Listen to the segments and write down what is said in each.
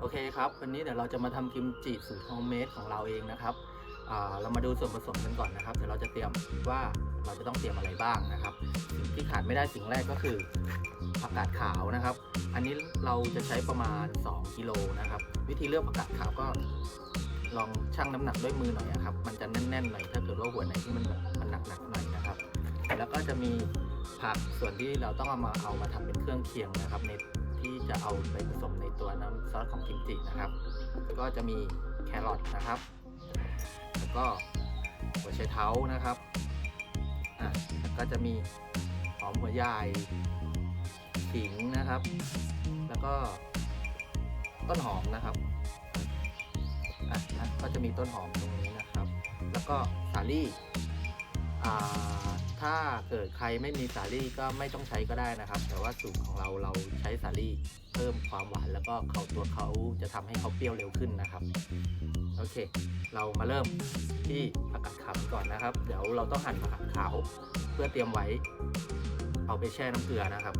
โอเคครับ วันนี้เดี๋ยวเราจะมาทำกิมจิสูตรโฮมเมดของเราเองนะครับเรามาดูส่วนผสมกันก่อนนะครับ เดี๋ยวเราจะเตรียมว่าเราจะต้องเตรียมอะไรบ้างนะครับ สิ่งที่ขาดไม่ได้สิ่งแรกก็คือผักกาดขาวนะครับ อันนี้เราจะใช้ประมาณ 2กิโลนะครับ วิธีเลือกผักกาดขาวก็ลองชั่งน้ำหนักด้วยมือหน่อยนะครับ มันจะแน่นๆหน่อย ถ้าเกิดว่าหัวไหนที่มันแบบมันหนักๆหน่อยนะครับ แล้วก็จะมีผักส่วนที่เราต้องเอามาเอามาทำเป็นเครื่องเคียงนะครับใน ที่จะเอาไปผสมในตัวน้ำซอสของกิมจินะครับ ก็จะมีแครอทนะครับ แล้วก็หัวไชเท้านะครับอะก็จะมีหอมหัวใหญ่ขิงนะครับ แล้วก็ต้นหอมนะครับอะอะก็จะมีต้นหอมตรงนี้นะครับ แล้วก็สาลี่อ่า ถ้าเกิดใครไม่มีสาลี่ก็ไม่ต้องใช้ก็ได้นะครับ แต่ว่าสูตรของเราเราใช้สาลี่เพิ่มความหวานแล้วก็เขาตัวเขาจะทำให้เขาเปรี้ยวเร็วขึ้นนะครับ โอเค เรามาเริ่มที่ผักกาดขาวก่อนนะครับ เดี๋ยวเราต้องหั่นผักกาดขาว เพื่อเตรียมไว้เอาไปแช่น้ำเกลือนะครับ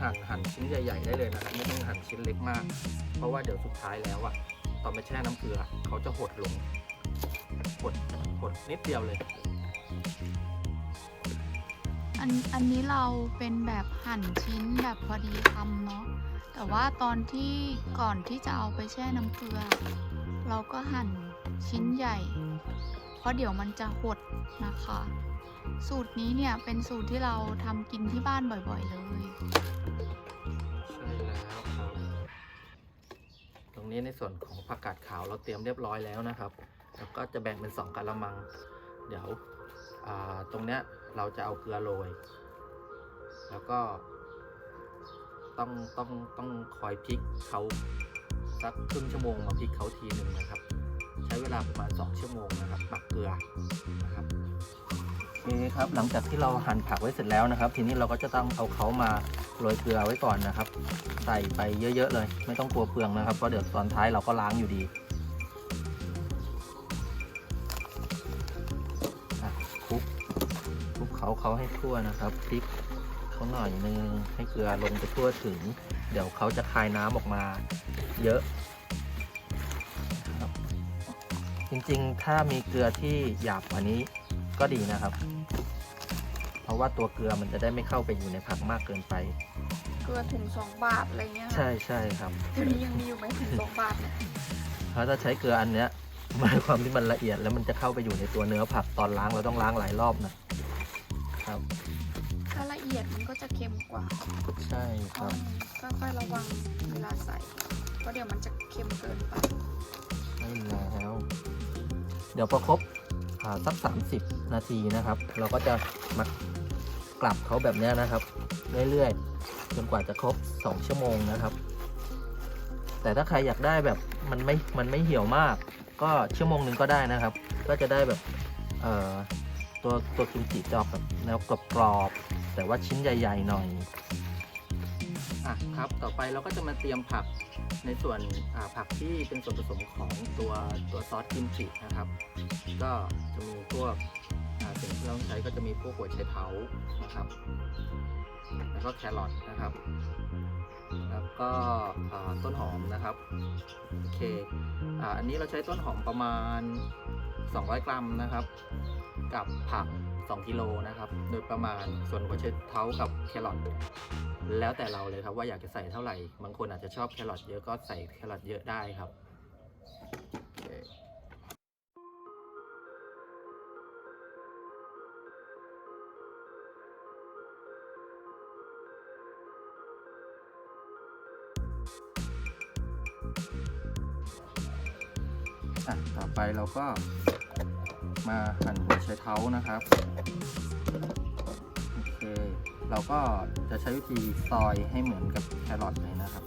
หั่นหั่นชิ้นใหญ่ ๆ ได้เลยนะครับไม่ต้องหั่นชิ้นเล็กมาก เพราะว่าเดี๋ยวสุดท้ายแล้วอะตอนไปแช่น้ำเกลือเขาจะหดลงหดหดนิดเดียวเลย อันอันนี้เราเป็นแบบหั่นชิ้นแบบพอดีคำเนาะแต่ว่าตอนที่ก่อนที่จะเอาไปแช่น้ำเกลือ เราก็หั่นชิ้นใหญ่ เพราะเดี๋ยวมันจะหดนะคะ สูตรนี้เนี่ยเป็นสูตรที่เราทำกินที่บ้านบ่อยๆเลย ใช่แล้วครับ ตรงนี้ในส่วนของผักกาดขาวเราเตรียมเรียบร้อยแล้วนะครับ แล้วก็จะแบ่งเป็นสองกะละมัง เดี๋ยวตรงเนี้ยเราจะเอาเกลือโรย แล้วก็ต้องต้องต้องคอยพลิกเขาสักครึ่งชั่วโมงมาพลิกเขาทีหนึ่งนะครับ ใช้เวลาประมาณ 2 ชั่วโมงนะครับหมักเกลือนะครับ คครับ หลังจากที่เราหั่นผักไว้เสร็จแล้วนะครับ ทีนี้เราก็จะต้องเอาเขามาโรยเกลือไว้ก่อนนะครับ ใส่ไปเยอะๆเลย ไม่ต้องกลัวเปลืองนะครับเพราะเดี๋ยวตอนท้ายเราก็ล้างอยู่ดีคลุกคลุกเขาเขาให้ทั่วนะครับพลิกเขาหน่อยนึงให้เกลือลงไปทั่วถึง เดี๋ยวเขาจะคายน้ำออกมาเยอะจริงๆ ถ้ามีเกลือที่หยาบกว่านี้ก็ดีนะครับะว่าตัวเกลือมันจะได้ไม่เข้าไปอยู่ในผักมากเกินไป เกลือถุงสองบาทอะไรเงี้ยใช่ใช่ครับตัวนี้ยังมีอยู่ไหมถุงสองบาทเนี่ยเพราะถ้าใช้เกลืออันเนี้ยมันความที่มันละเอียดแล้วมันจะเข้าไปอยู่ในตัวเนื้อผักตอนล้างเราต้องล้างหลายรอบนะครับถ้าละเอียดมันก็จะเค็มกว่าใช่ครับก็ค่อยๆระวังเวลาใส่เพราะเดี๋ยวมันจะเค็มเกินไปใช่แล้ว เดี๋ยวพอครบอ่าสัก 30 นาทีนะครับ เราก็จะมา กลับเขาแบบนี้นะครับ เรื่อยๆ จนกว่าจะครบ 2 ชั่วโมงนะครับ แต่ถ้าใครอยากได้แบบมันไม่ มันไม่เหี่ยวมาก ก็ชั่วโมงหนึ่งก็ได้นะครับ ก็จะได้แบบเอ่อตัวตัวกิมจิจออกแบบแนวกรอบๆแต่ว่าชิ้นใหญ่ ๆ หน่อยอะครับต่อไปเราก็จะมาเตรียมผักในส่วนผักที่เป็นส่วนผสมของตัวตัวซอสกิมจินะครับ ก็จะมีพวก สิ่งที่เราต้องใช้ก็จะมีพวกหัวไชเท้านะครับ แล้วก็แครอทนะครับ แล้วก็ต้นหอมนะครับโอเคออันนี้เราใช้ต้นหอมประมาณ 200 กรัมนะครับ กับผัก 2กิโลนะครับ โดยประมาณส่วนหัวไชเท้ากับแครอทแล้วแต่เราเลยครับว่าอยากจะใส่เท่าไหร่ บางคนอาจจะชอบแครอทเยอะก็ใส่แครอทเยอะได้ครับโอะต่อไปเราก็มาหั่นหัวไชเท้านะครับโอเคเราก็จะใช้วิธีซอยให้เหมือนกับแครอทเลยนะครับ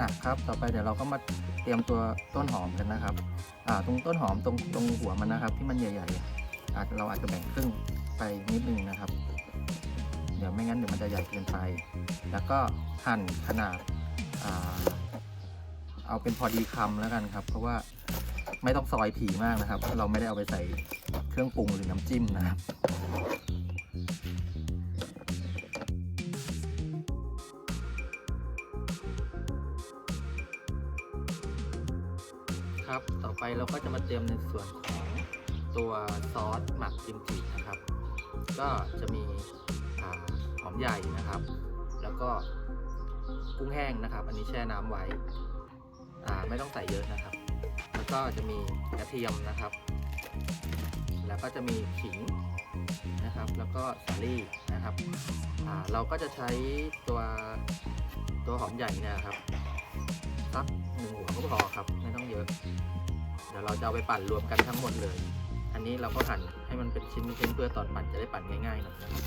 อะครับ ต่อไปเดี๋ยวเราก็มาเตรียมตัวต้นหอมกันนะครับ อ่า ตรงต้นหอมตรงตรงหัวมันนะครับ ที่มันใหญ่ๆอะอาจเราอาจจะแบ่งครึ่งไปนิดนึงนะครับ เดี๋ยวไม่งั้นเดี๋ยวมันจะใหญ่เกินไป แล้วก็หั่นขนาด อ่า เอาเป็นพอดีคำแล้วกันครับ เพราะว่าไม่ต้องซอยผีมากนะครับ เราไม่ได้เอาไปใส่เครื่องปรุงหรือน้ำจิ้มนะครับ ครับ ต่อไปเราก็จะมาเตรียมในส่วนของตัวซอสหมักกิมจินะครับ ก็จะมีหอมใหญ่นะครับ แล้วก็กุ้งแห้งนะครับ อันนี้แช่น้ำไว้ไม่ต้องใส่เยอะนะครับ แล้วก็จะมีกระเทียมนะครับ แล้วก็จะมีขิงนะครับ แล้วก็สาลี่นะครับเราก็จะใช้ตัวตัวหอมใหญ่เนี่ยครับ สักหนึ่งหัวก็พอครับ ไม่ต้องเยอะ เดี๋ยวเราจะเอาไปปั่นรวมกันทั้งหมดเลย อันนี้เราก็หั่นให้มันเป็นชิ้นๆเพื่อตอนปั่นจะได้ปั่นง่ายๆหน่อยนะครับ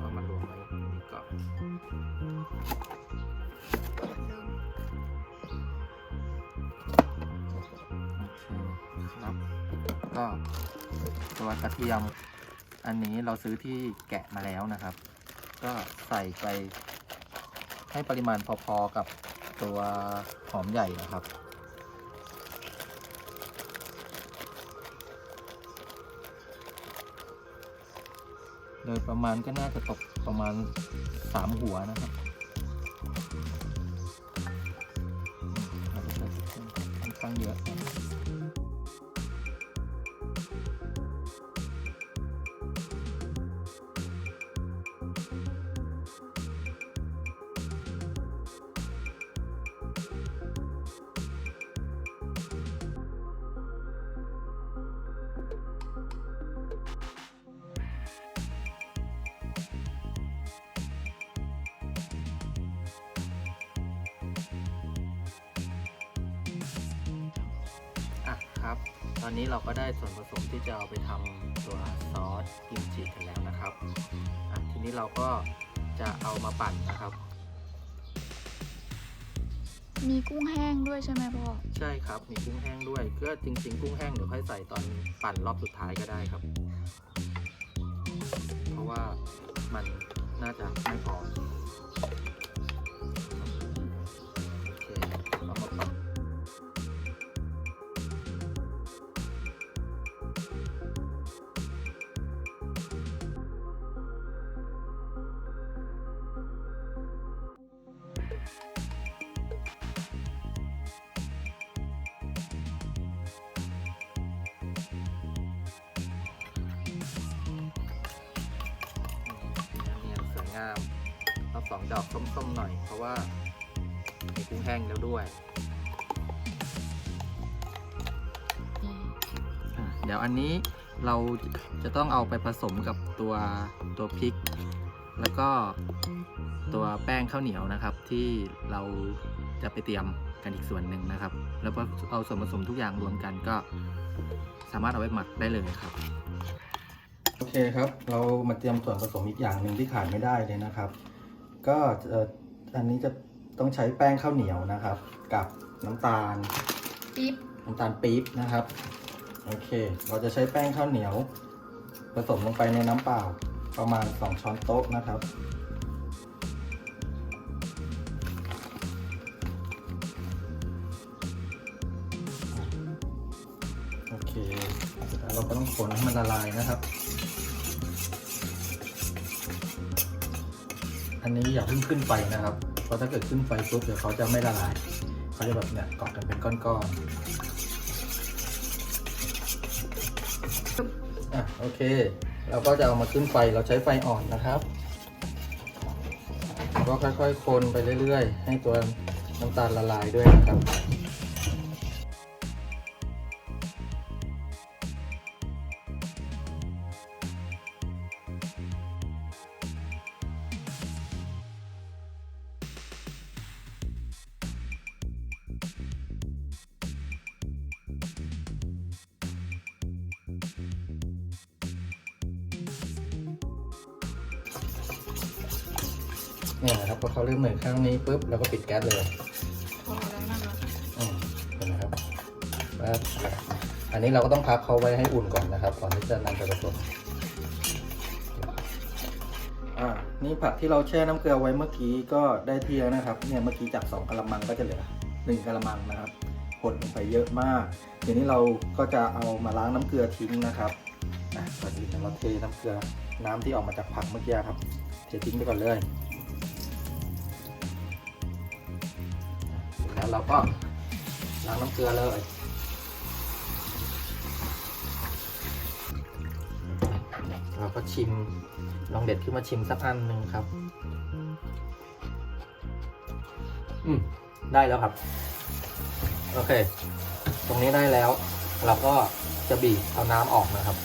ก็มารวมไว้นี้ก่อนโอเคครับก็ตัวกระเทียม อันนี้เราซื้อที่แกะมาแล้วนะครับ ก็ใส่ไป ให้ปริมาณพอๆกับตัวหอมใหญ่นะครับ โดยประมาณก็น่าจะตกประมาณสามหัวนะครับ ตอนนี้เราก็ได้ส่วนผสมที่จะเอาไปทำตัวซอสกิมจิกันแล้วนะครับอะทีนี้เราก็จะเอามาปั่นนะครับ มีกุ้งแห้งด้วยใช่ไหมพ่อ ใช่ครับ มีกุ้งแห้งด้วยก็จริง ๆ กุ้งแห้งเดี๋ยวค่อยใส่ตอนปั่นรอบสุดท้ายก็ได้ครับ เพราะว่ามันน่าจะไม่พอ งามเอาสองดอกส้มๆหน่อย เพราะว่ามีกุ้งแห้งแล้วด้วย เดี๋ยวอันนี้เราจะต้องเอาไปผสมกับตัวตัวพริก แล้วก็ตัวแป้งข้าวเหนียวนะครับ ที่เราจะไปเตรียมกันอีกส่วนหนึ่งนะครับ แล้วก็เอาส่วนผสมทุกอย่างรวมกันก็สามารถเอาไปหมักได้เลยครับ โอเคครับ เรามาเตรียมส่วนผสมอีกอย่างหนึ่งที่ขาดไม่ได้เลยนะครับ ก็เอ่ออันนี้จะต้องใช้แป้งข้าวเหนียวนะครับ กับน้ำตาลปิ๊บน้ำตาลปี๊บนะครับ โอเค เราจะใช้แป้งข้าวเหนียว ผสมลงไปในน้ำเปล่า ประมาณ 2 ช้อนโต๊ะนะครับ โอเคแล้วเราก็ต้องคนให้มันละลายนะครับ อันนี้อย่าเพิ่งขึ้นไฟนะครับ เพราะถ้าเกิดขึ้นไฟปุ๊บเดี๋ยวเขาจะไม่ละลาย เขาจะแบบเนี่ยเกาะกันเป็นก้อนๆ อะโอเค เราก็จะเอามาขึ้นไฟเราใช้ไฟอ่อนนะครับ ก็ค่อยๆ คนไปเรื่อย ๆ ให้ตัวน้ำตาลละลายด้วยนะครับ เนี่ยนะครับพอเขาเริ่มเหมือนข้างนี้ปุ๊บเราก็ปิดแก๊สเลยพอแล้วนะคะอืมเห็นไหมครับปั๊บอันนี้เราก็ต้องพักเขาไว้ให้อุ่นก่อนนะครับ ก่อนที่จะนำไปผสมอ่านี่ผักที่เราแช่น้ำเกลือไว้เมื่อกี้ก็ได้ที่แล้วนะครับ เนี่ยเมื่อกี้จากสองกะละมังก็จะเหลือหนึ่งกะละมังนะครับผลลงไปเยอะมากทีนี้เราก็จะเอามาล้างน้ำเกลือทิ้งนะครับอะก่อนอื่นเราเทน้ำเกลือน้ำที่ออกมาจากผักเมื่อกี้ครับเททิ้งไปก่อนเลย แล้วเราก็ล้างน้ำเกลือเลยเราก็ชิมลองเด็ดขึ้นมาชิมสักอันหนึ่งครับ อืมได้แล้วครับ โอเค ตรงนี้ได้แล้ว เราก็จะบีบเอาน้ำออกนะครับ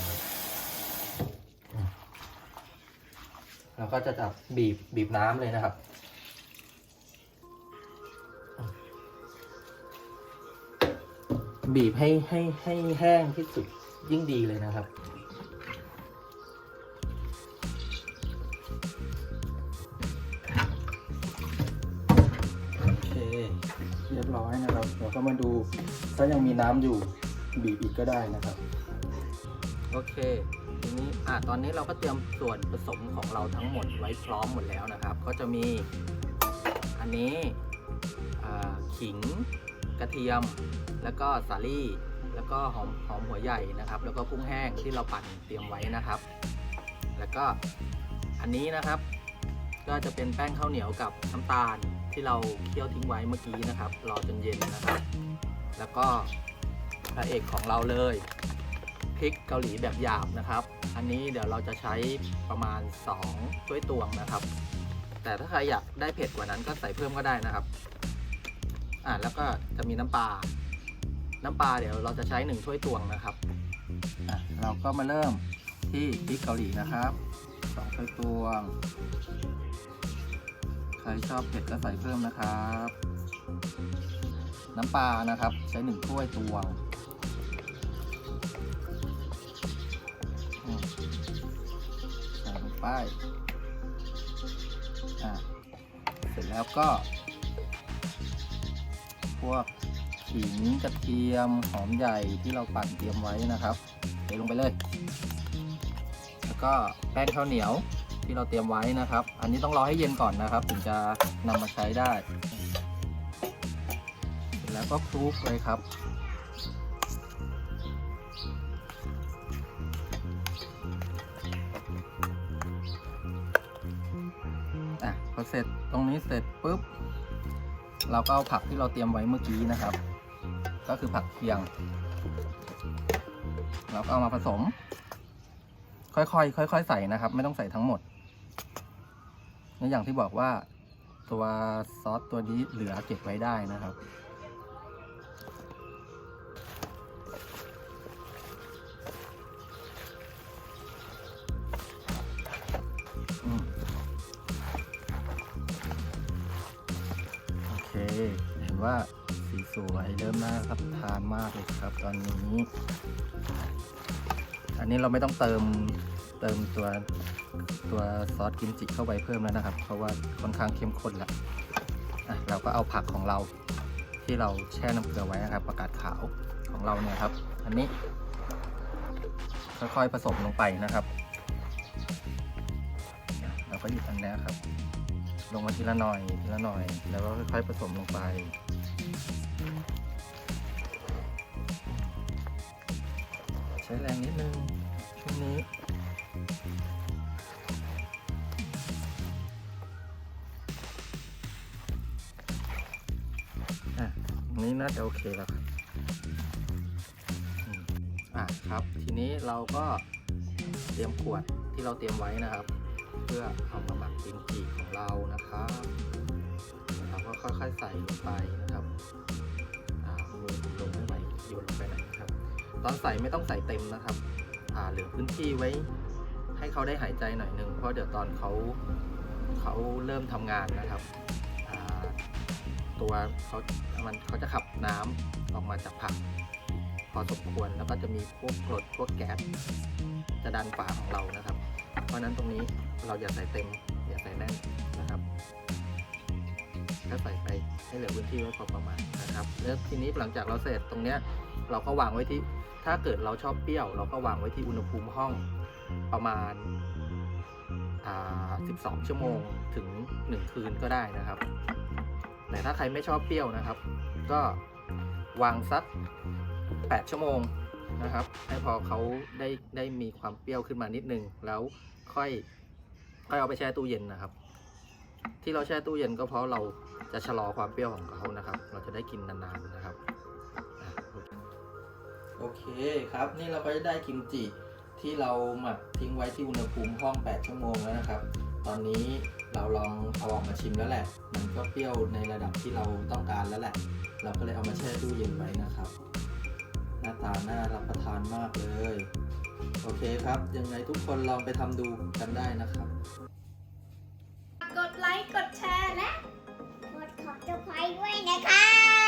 อืมเราก็จะจับบีบบีบน้ำเลยนะครับ บีบให้ให้ให้แห้งที่สุดยิ่งดีเลยนะครับ โอเค เรียบร้อยนะครับเดี๋ยวก็มาดูถ้ายังมีน้ำอยู่บีบอีกก็ได้นะครับ โอเคทีนี้อะตอนนี้เราก็เตรียมส่วนผสมของเราทั้งหมดไว้พร้อมหมดแล้วนะครับ ก็จะมีอันนี้อ่าขิง กระเทียม แล้วก็สาลี่ แล้วก็หอมหอมหัวใหญ่นะครับ แล้วก็กุ้งแห้งที่เราปั่นเตรียมไว้นะครับ แล้วก็อันนี้นะครับ ก็จะเป็นแป้งข้าวเหนียวกับน้ำตาลที่เราเคี่ยวทิ้งไว้เมื่อกี้นะครับ รอจนเย็นนะครับ แล้วก็พระเอกของเราเลยพริกเกาหลีแบบหยาบนะครับ อันนี้เดี๋ยวเราจะใช้ประมาณ2ถ้วยตวงนะครับ แต่ถ้าใครอยากได้เผ็ดกว่านั้นก็ใส่เพิ่มก็ได้นะครับ อ่าแล้วก็จะมีน้ำปลา น้ำปลาเดี๋ยวเราจะใช้1ถ้วยตวงนะครับอะเราก็มาเริ่มที่พริกเกาหลีนะครับสองถ้วยตวง ใครชอบเผ็ดก็ใส่เพิ่มนะครับ น้ำปลานะครับ ใช้หนึ่งถ้วยตวงใส่ลงไปอะเสร็จแล้วก็ วกขิงกระเทียมหอมใหญ่ที่เราปั่นเตรียมไว้นะครับเทลงไปเลย แล้วก็แป้งข้าวเหนียวที่เราเตรียมไว้นะครับ อันนี้ต้องรอให้เย็นก่อนนะครับ ถึงจะนำมาใช้ได้ แล้วก็คลุกเลยครับ อะพอเสร็จตรงนี้เสร็จปุ๊บ เราก็เอาผักที่เราเตรียมไว้เมื่อกี้นะครับ ก็คือผักเคียง เราก็เอามาผสม ค่อยๆค่อยๆใส่นะครับ ไม่ต้องใส่ทั้งหมดนี่อย่างที่บอกว่าตัวซอสตัวนี้เหลือเก็บไว้ได้นะครับ ว่าสีสวยเริ่มน่ารับทานมากเลยครับ ตอนนี้ อันนี้เราไม่ต้องเติมเติมตัวตัวซอสกิมจิเข้าไปเพิ่มแล้วนะครับ เพราะว่าค่อนข้างเข้มข้นแล้วเราก็เอาผักของเราที่เราแช่น้ำเกลือไว้นะครับ ประกาศขาวของเราเนี่ยครับ อันนี้ ค่อยๆผสมลงไปนะครับเราก็หยิบอันนี้ครับ ลงมาทีละหน่อยทีละหน่อย แล้วก็ค่อยๆผสมลงไป ช้แรงนิดนึงช่วงนี้อะตรงนี้น่าจะโอเคแล้วครับอะครับ ทีนี้เราก็เตรียมขวดที่เราเตรียมไว้นะครับ เพื่อเอามาหมักกิมจิของเรานะครับเราก็ค่อยๆใส่ลงไปนะ อนใส่ไม่ต้องใส่เต็มนะครับเหลือพื้นที่ไว้ให้เขาได้หายใจหน่อยหนึงเพราะเดี๋ยวตอนเขาเขาเริ่มทำงานนะครับตัวเขามันเขาจะขับน้ำออกมาจากผักพอสมควรแล้วก็จะมีพวกกรดพวกแก๊สจะดันฝาของเรานะครับ เพราะฉะนั้นตรงนี้เราอย่าใส่เต็ม อย่าใส่แน่นนะครับก็ใส่ไปให้เหลือพื้นที่ไว้พอประมาณนะครับ แล้วทีนี้หลังจากเราเสร็จตรงเนี้ย เราก็วางไว้ที่ ถ้าเกิดเราชอบเปรี้ยว เราก็วางไว้ที่อุณหภูมิห้องประมาณา12 ชั่วโมงถึง 1 คืนก็ได้นะครับ แต่ถ้าใครไม่ชอบเปรี้ยวนะครับ ก็วางสัก 8 ชั่วโมงนะครับ ให้พอเขาได้ได้มีความเปรี้ยวขึ้นมานิดนึง แล้วค่อยค่อยเอาไปแช่ตู้เย็นนะครับ ที่เราแช่ตู้เย็นก็เพราะเราจะชะลอความเปรี้ยวของเขานะครับ เราจะได้กินนานๆนะครับ เคครับ นี่เราก็จะได้กิมจิที่เราหมักทิ้งไว้ที่อุณหภูมิห้อง 8 ชั่วโมงแล้วนะครับ ตอนนี้เราลองเอาออกมาชิมแล้วแหละ มันก็เปรี้ยวในระดับที่เราต้องการแล้วแหละ เราก็เลยเอามาแช่ตู้เย็นไว้นะครับ หน้าตาน่ารับประทานมากเลย โอเคครับ ยังไงทุกคนลองไปทำดูกันได้นะครับ กดไลค์ กดแชร์และกดขอบจะไฟด้วยนะคร